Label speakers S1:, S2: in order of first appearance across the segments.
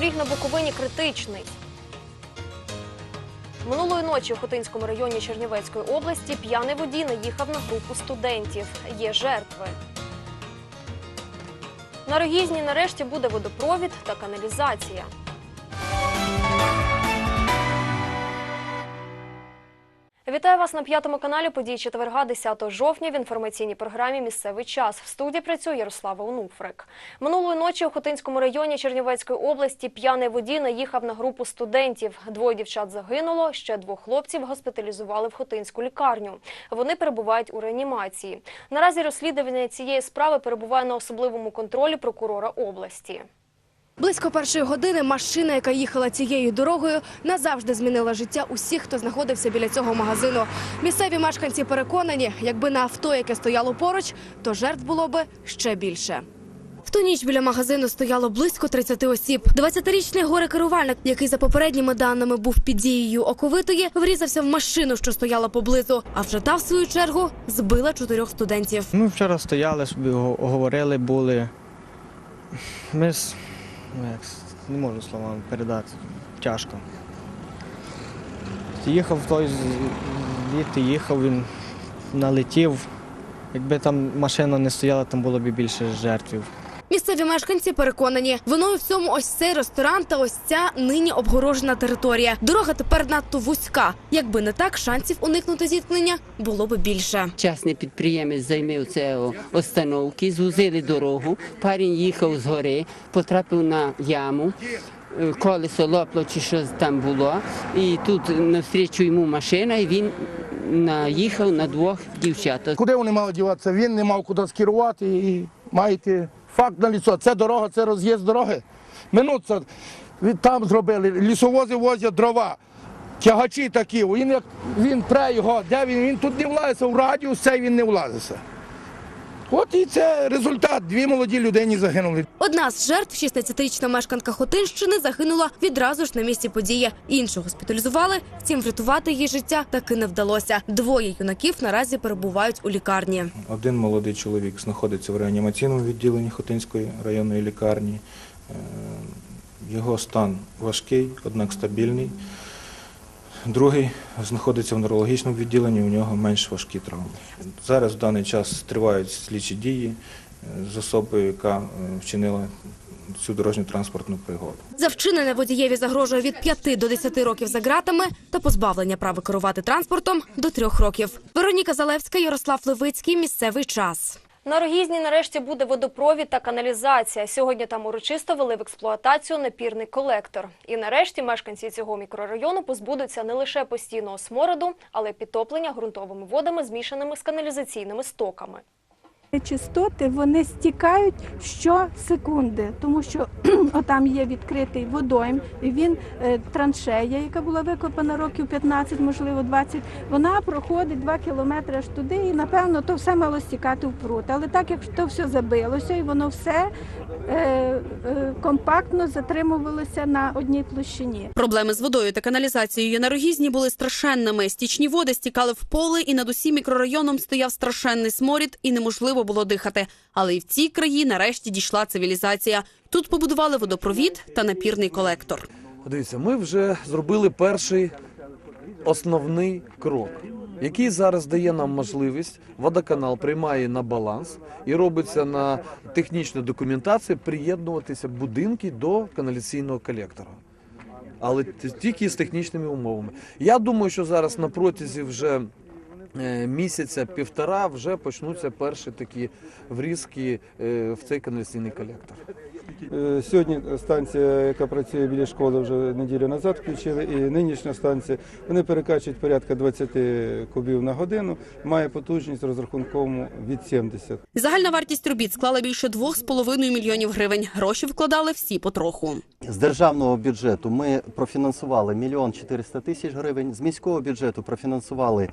S1: доріг на Буковині критичний. Минулої ночі у Хотинському районі Чернівецької області п'яний водій наїхав на групу студентів. Є жертви. На Рогізні нарешті буде водопровід та каналізація. Вітаю вас на п'ятому каналі. Події четверга, 10 жовтня. В інформаційній програмі Місцевий час в студії працює Ярослава Онуфрик. Минулої ночі у Хотинському районі Чернівецької області п'яний водій наїхав на групу студентів. Двоє дівчат загинуло. Ще двох хлопців госпіталізували в Хотинську лікарню. Вони перебувають у реанімації. Наразі розслідування цієї справи перебуває на особливому контролі прокурора області.
S2: Близько першої години машина, яка їхала цією дорогою, назавжди змінила життя усіх, хто знаходився біля цього магазину. Місцеві мешканці переконані, якби на авто, яке стояло поруч, то жертв було би ще більше. В ту ніч біля магазину стояло близько 30 осіб. 20-річний горе-керувальник, який за попередніми даними був під дією оковитої, врізався в машину, що стояла поблизу. А вже та, в свою чергу, збила чотирьох студентів.
S3: Ми вчора стояли собі, го- говорили, були. Ми ну, як, не можу словами передати. Тяжко. Їхав той звідти, їхав, він налетів. Якби там машина не стояла, там було б більше жертвів.
S2: Місцеві мешканці переконані, виною в цьому ось цей ресторан та ось ця нині обгорожена територія. Дорога тепер надто вузька. Якби не так, шансів уникнути зіткнення було би більше.
S4: Частний підприємець займив це остановки, звузили дорогу. Парень їхав з гори, потрапив на яму. е, Колесо лопло чи щось там було. І тут навстрічу йому машина, і він наїхав на двох дівчат.
S5: Куди вони мали діватися? Він не мав куди скерувати і маєте факт на лісо. Це дорога, це роз'їзд дороги. Минуться там зробили, лісовози возять дрова. Тягачі такі, він як він пре його, де він? Він тут не влазиться, в радіус цей він не влазиться. От і це результат. Дві молоді людині загинули.
S2: Одна з жертв, 16-річна мешканка Хотинщини, загинула відразу ж на місці події. Іншу госпіталізували, втім врятувати її життя таки не вдалося. Двоє юнаків наразі перебувають у лікарні.
S6: Один молодий чоловік знаходиться в реанімаційному відділенні Хотинської районної лікарні. Е, Його стан важкий, однак стабільний. Другий знаходиться в неврологічному відділенні, у нього менш важкі травми. Зараз в даний час тривають слідчі дії е, з особою, яка е, вчинила цю дорожню транспортну пригоду.
S2: За вчинене водієві загрожує від 5 до 10 років за ґратами та позбавлення права керувати транспортом до 3 років. Вероніка Залевська, Ярослав Левицький. Місцевий час.
S1: На Рогізні нарешті буде водопровід та каналізація. Сьогодні там урочисто вели в експлуатацію напірний колектор. І нарешті мешканці цього мікрорайону позбудуться не лише постійного смороду, але й підтоплення ґрунтовими водами, змішаними з каналізаційними стоками.
S7: Частоти вони стікають щосекунди, тому що отам є відкритий водойм, і він е, траншея, яка була викопана років 15, можливо 20, вона проходить 2 кілометри аж туди, і напевно то все мало стікати в прут. Але так як то все забилося, і воно все е, е, компактно затримувалися на одній площині.
S8: Проблеми з водою та каналізацією на Рогізні були страшенними. Стічні води стікали в поле, і над усім мікрорайоном стояв страшенний сморід, і неможливо було дихати. Але і в цій краї нарешті дійшла цивілізація. Тут побудували водопровід та напірний колектор.
S9: Дивіться, ми вже зробили перший основний крок, який зараз дає нам можливість. Водоканал приймає на баланс і робиться на технічну документацію приєднуватися будинки до каналіційного колектора. Але тільки з технічними умовами. Я думаю, що зараз на протязі вже е, місяця півтора вже почнуться перші такі врізки е, в цей каналізаційний колектор.
S10: Е, Сьогодні станція, яка працює біля школи, вже неділю назад включили, і нинішня станція вони перекачують порядка 20 кубів на годину, має потужність розрахунковому від 70.
S8: Загальна вартість робіт склала більше 2,5 мільйонів гривень. Гроші вкладали всі потроху.
S11: З державного бюджету ми профінансували мільйон 400 тисяч гривень, з міського бюджету профінансували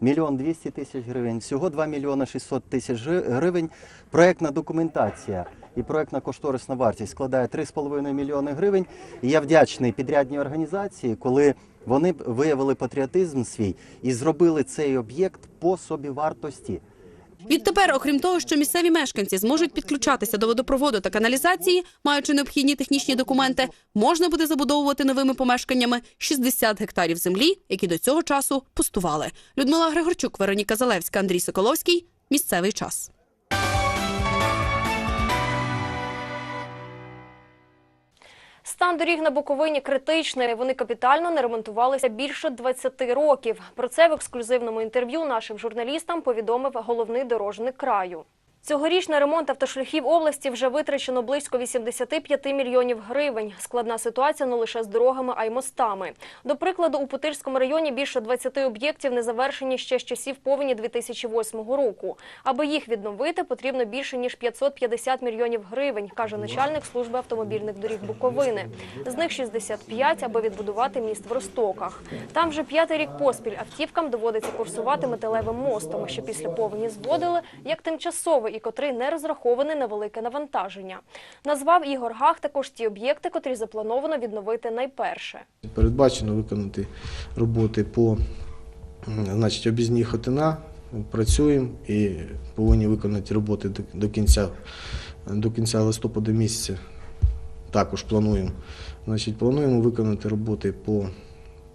S11: мільйон 200 тисяч гривень, всього 2 мільйони 600 тисяч гривень. Проектна документація і проектна кошторисна вартість складає 3,5 мільйони гривень. І я вдячний підрядній організації, коли вони виявили патріотизм свій і зробили цей об'єкт по собівартості.
S8: Відтепер, окрім того, що місцеві мешканці зможуть підключатися до водопроводу та каналізації, маючи необхідні технічні документи, можна буде забудовувати новими помешканнями 60 гектарів землі, які до цього часу пустували. Людмила Григорчук, Вероніка Залевська, Андрій Соколовський. Місцевий час.
S1: Стан доріг на Буковині критичний. Вони капітально не ремонтувалися більше 20 років. Про це в ексклюзивному інтерв'ю нашим журналістам повідомив головний дорожник краю. Цьогоріч на ремонт автошляхів області вже витрачено близько 85 мільйонів гривень. Складна ситуація не лише з дорогами, а й мостами. До прикладу, у Путильському районі більше 20 об'єктів не завершені ще з часів повені 2008 року. Аби їх відновити, потрібно більше ніж 550 мільйонів гривень, каже начальник служби автомобільних доріг Буковини. З них 65, аби відбудувати міст в Ростоках. Там вже п'ятий рік поспіль автівкам доводиться курсувати металевим мостом, що після повені зводили як тимчасовий і котрий не розрахований на велике навантаження. Назвав Ігор Гах також ті об'єкти, котрі заплановано відновити найперше.
S12: Передбачено виконати роботи по значить, об'їзній Хотина. Працюємо і повинні виконати роботи до кінця до кінця листопада місяця. Також плануємо. Значить, плануємо виконати роботи по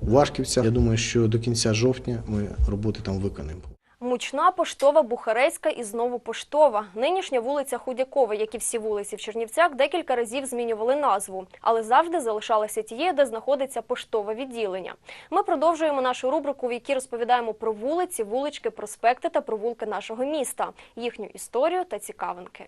S12: Вашківцях. Я думаю, що до кінця жовтня ми роботи там виконаємо.
S1: Мучна, поштова, Бухарецька і знову поштова. Нинішня вулиця Худякова, як і всі вулиці в Чернівцях, декілька разів змінювали назву, але завжди залишалася тією, де знаходиться поштове відділення. Ми продовжуємо нашу рубрику, в якій розповідаємо про вулиці, вулички, проспекти та провулки нашого міста, їхню історію та цікавинки.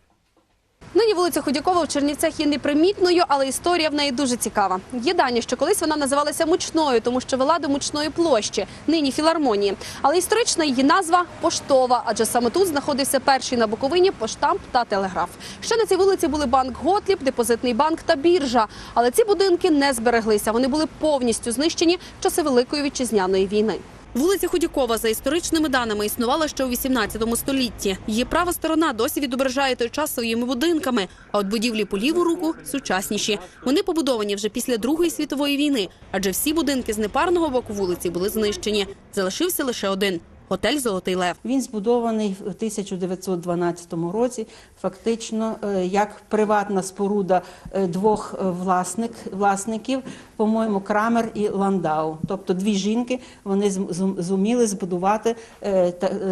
S8: Нині вулиця Ходякова в Чернівцях є непримітною, але історія в неї дуже цікава. Є дані, що колись вона називалася мучною, тому що вела до мучної площі, нині філармонії. Але історична її назва поштова, адже саме тут знаходився перший на Буковині поштамп та телеграф. Ще на цій вулиці були банк Готліб, депозитний банк та біржа. Але ці будинки не збереглися. Вони були повністю знищені в часи Великої вітчизняної війни. Вулиця Худякова за історичними даними існувала ще у 18 столітті. Її права сторона досі відображає той час своїми будинками. А от будівлі по ліву руку сучасніші. Вони побудовані вже після Другої світової війни, адже всі будинки з непарного боку вулиці були знищені. Залишився лише один готель Золотий Лев.
S13: Він збудований в 1912 році, фактично е, як приватна споруда е, двох е, власник, власників, по-моєму, Крамер і Ландау. Тобто дві жінки вони зуміли збудувати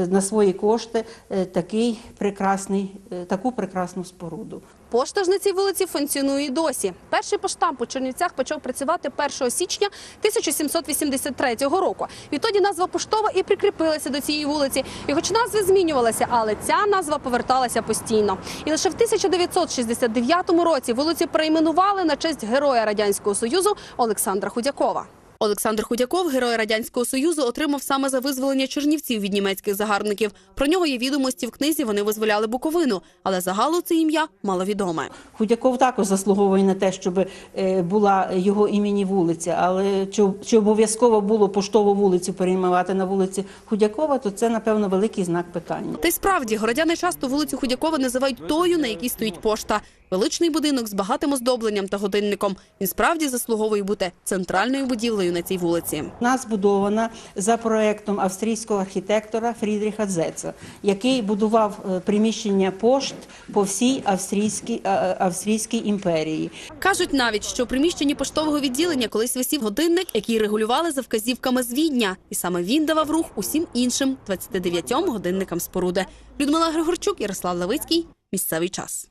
S13: на свої кошти такий прекрасний, таку прекрасну споруду.
S8: Пошта ж на цій вулиці функціонує досі. Перший поштамп у Чернівцях почав працювати 1 січня 1783 року. Відтоді назва поштова і прикріпилася до цієї вулиці. І хоч назви змінювалися, але ця назва поверталася постійно. І лише в 1969 році вулицю перейменували на честь героя радянського союзу Олександра Худякова. Олександр Худяков, герой радянського союзу, отримав саме за визволення чернівців від німецьких загарбників. Про нього є відомості в книзі. Вони визволяли Буковину, але загалу це ім'я маловідоме.
S13: Худяков також заслуговує на те, щоб е, була його імені вулиця, але чи, чи обов'язково було поштову вулицю перейменувати на вулиці Худякова, то це, напевно, великий знак питання.
S8: Та й справді городяни часто вулицю Худякова називають тою, на якій стоїть пошта. Величний будинок з багатим оздобленням та годинником. Він справді заслуговує бути центральною будівлею на цій вулиці.
S13: Вона збудована за проектом австрійського архітектора Фрідріха Дзеца, який будував е, приміщення пошт по всій австрійській, а- а- австрійській імперії.
S8: Кажуть навіть, що у приміщенні поштового відділення колись висів годинник, який регулювали за вказівками з Відня. І саме він давав рух усім іншим 29 годинникам споруди. Людмила Григорчук, Ярослав Левицький. Місцевий час.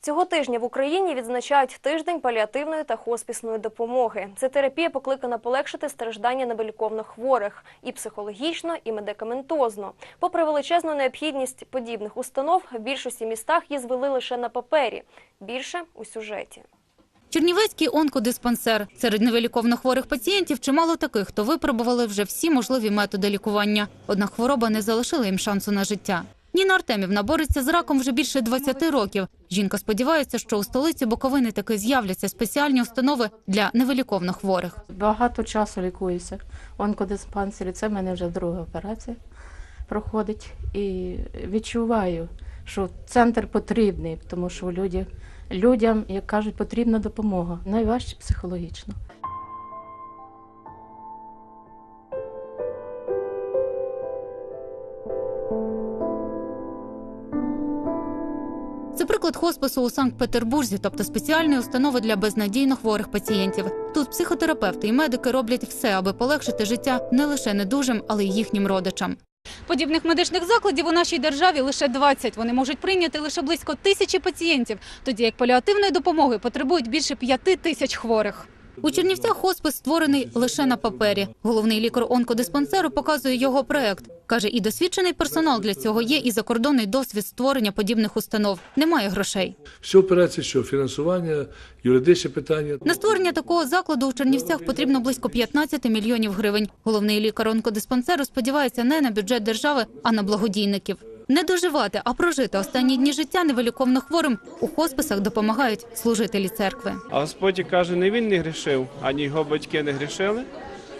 S1: Цього тижня в Україні відзначають тиждень паліативної та хоспісної допомоги. Це терапія покликана полегшити страждання невиліковно хворих і психологічно, і медикаментозно. Попри величезну необхідність подібних установ, в більшості містах її звели лише на папері. Більше у сюжеті.
S14: Чернівецький онкодиспансер. Серед невиліковно хворих пацієнтів чимало таких, хто випробували вже всі можливі методи лікування. Однак хвороба не залишила їм шансу на життя. Ніна Артемівна бореться з раком вже більше 20 років. Жінка сподівається, що у столиці Буковини таки з'являться спеціальні установи для невиліковно хворих.
S15: Багато часу лікуюся в онкодиспансері. Це в мене вже друга операція проходить. І відчуваю, що центр потрібний, тому що люди, людям, як кажуть, потрібна допомога. Найважче психологічно.
S14: Приклад хоспису у Санкт-Петербурзі, тобто спеціальної установи для безнадійно хворих пацієнтів. Тут психотерапевти і медики роблять все, аби полегшити життя не лише недужим, але й їхнім родичам.
S16: Подібних медичних закладів у нашій державі лише 20. Вони можуть прийняти лише близько тисячі пацієнтів, тоді як паліативної допомоги потребують більше п'яти тисяч хворих.
S14: У Чернівцях хоспис створений лише на папері. Головний лікар онкодиспансеру показує його проект. Каже, і досвідчений персонал для цього є, і закордонний досвід створення подібних установ. Немає грошей.
S17: Все опирається, що фінансування, юридичне питання.
S14: На створення такого закладу у Чернівцях потрібно близько 15 мільйонів гривень. Головний лікар онкодиспансеру сподівається не на бюджет держави, а на благодійників. Не доживати, а прожити останні дні життя невиліковно хворим у хосписах допомагають служителі церкви.
S18: А Господь каже, не він не грішив, ані його батьки не грішили,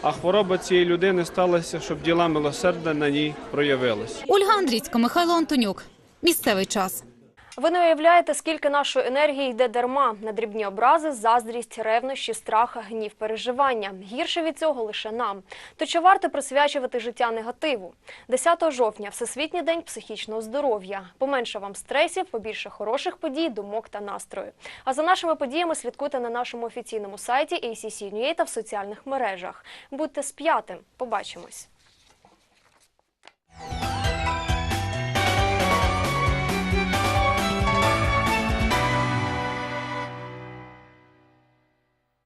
S18: а хвороба цієї людини сталася, щоб діла милосердя на ній проявились.
S14: Ольга Андрійська, Михайло Антонюк. Місцевий час.
S1: Ви не уявляєте, скільки нашої енергії йде дарма на дрібні образи, заздрість, ревнощі, страх, гнів, переживання. Гірше від цього лише нам. То чи варто присвячувати життя негативу? 10 жовтня Всесвітній день психічного здоров'я. Поменше вам стресів, побільше хороших подій, думок та настрою. А за нашими подіями слідкуйте на нашому офіційному сайті ACC.NUA та в соціальних мережах. Будьте з п'ятим. Побачимось.